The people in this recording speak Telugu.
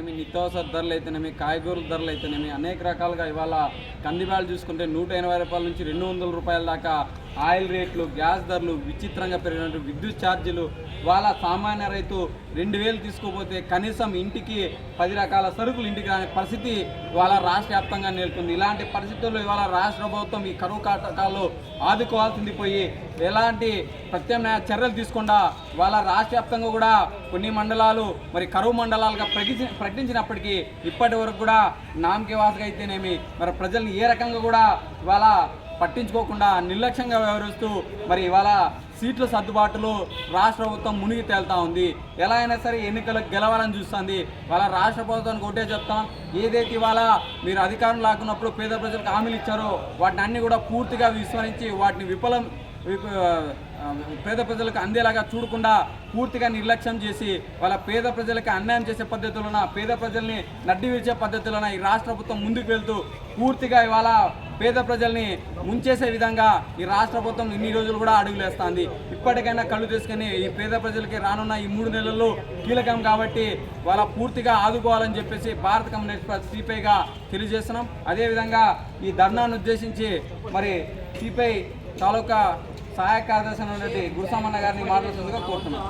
నిత్యావసర ధరలు అయితేనేమి కాయగూరల ధరలు అయితేనేమి అనేక రకాలుగా ఇవాళ కందిబ్యాలు చూసుకుంటే నూట ఎనభై రూపాయల నుంచి రెండు వందల రూపాయల దాకా ఆయిల్ రేట్లు గ్యాస్ ధరలు విచిత్రంగా పెరిగినట్టు విద్యుత్ ఛార్జీలు. వాళ్ళ సామాన్య రైతు రెండు వేలు తీసుకోపోతే కనీసం ఇంటికి పది రకాల సరుకులు ఇంటికి రాని పరిస్థితి ఇవాళ రాష్ట్ర వ్యాప్తంగా నెలకొంది. ఇలాంటి పరిస్థితుల్లో ఇవాళ రాష్ట్ర ప్రభుత్వం ఈ కరువు కాటకాల్లో ఆదుకోవాల్సింది పోయి ఎలాంటి ప్రత్యామ్నాయ చర్యలు తీసుకుండా వాళ్ళ రాష్ట్ర వ్యాప్తంగా కూడా కొన్ని మండలాలు మరి కరువు మండలాలుగా ప్రకటించి ప్రకటించినప్పటికీ ఇప్పటి వరకు కూడా నామకేవాసగా అయితేనేమి మరి ప్రజల్ని ఏ రకంగా కూడా ఇవాళ పట్టించుకోకుండా నిర్లక్ష్యంగా వ్యవహరిస్తూ మరి ఇవాళ సీట్ల సర్దుబాటులో రాష్ట్ర ప్రభుత్వం మునిగి తేలుతా ఉంది. ఎలా అయినా సరే ఎన్నికలకు గెలవాలని చూస్తుంది. వాళ్ళ రాష్ట్ర ప్రభుత్వానికి ఒకటే చెప్తాం. ఏదైతే ఇవాళ మీరు అధికారం లాక్కున్నప్పుడు పేద ప్రజలకు హామీలు ఇచ్చారో వాటిని అన్ని కూడా పూర్తిగా విస్మరించి వాటిని విఫలం పేద ప్రజలకు అందేలాగా చూడకుండా పూర్తిగా నిర్లక్ష్యం చేసి వాళ్ళ పేద ప్రజలకు అన్యాయం చేసే పద్ధతిలోన పేద ప్రజల్ని నడ్డి విడిచే పద్ధతిలోన ఈ రాష్ట్ర ప్రభుత్వం ముందుకు వెళ్తూ పూర్తిగా ఇవాళ పేద ప్రజల్ని ముంచేసే విధంగా ఈ రాష్ట్ర ప్రభుత్వం ఇన్ని రోజులు కూడా అడుగులేస్తుంది. ఇప్పటికైనా కళ్ళు తీసుకొని ఈ పేద ప్రజలకి రానున్న ఈ మూడు నెలల్లో కీలకం కాబట్టి వాళ్ళ పూర్తిగా ఆదుకోవాలని చెప్పేసి భారత కమ్యూనిస్ట్ పార్టీ సిపిఐగా తెలియజేస్తున్నాం. అదేవిధంగా ఈ ధర్నాను ఉద్దేశించి మరి సిపిఐ తాలూకా సహాయ కార్యదర్శి అయినటువంటి గురుసామన్న గారిని మాట్లాడుతుందిగా కోరుతున్నాం.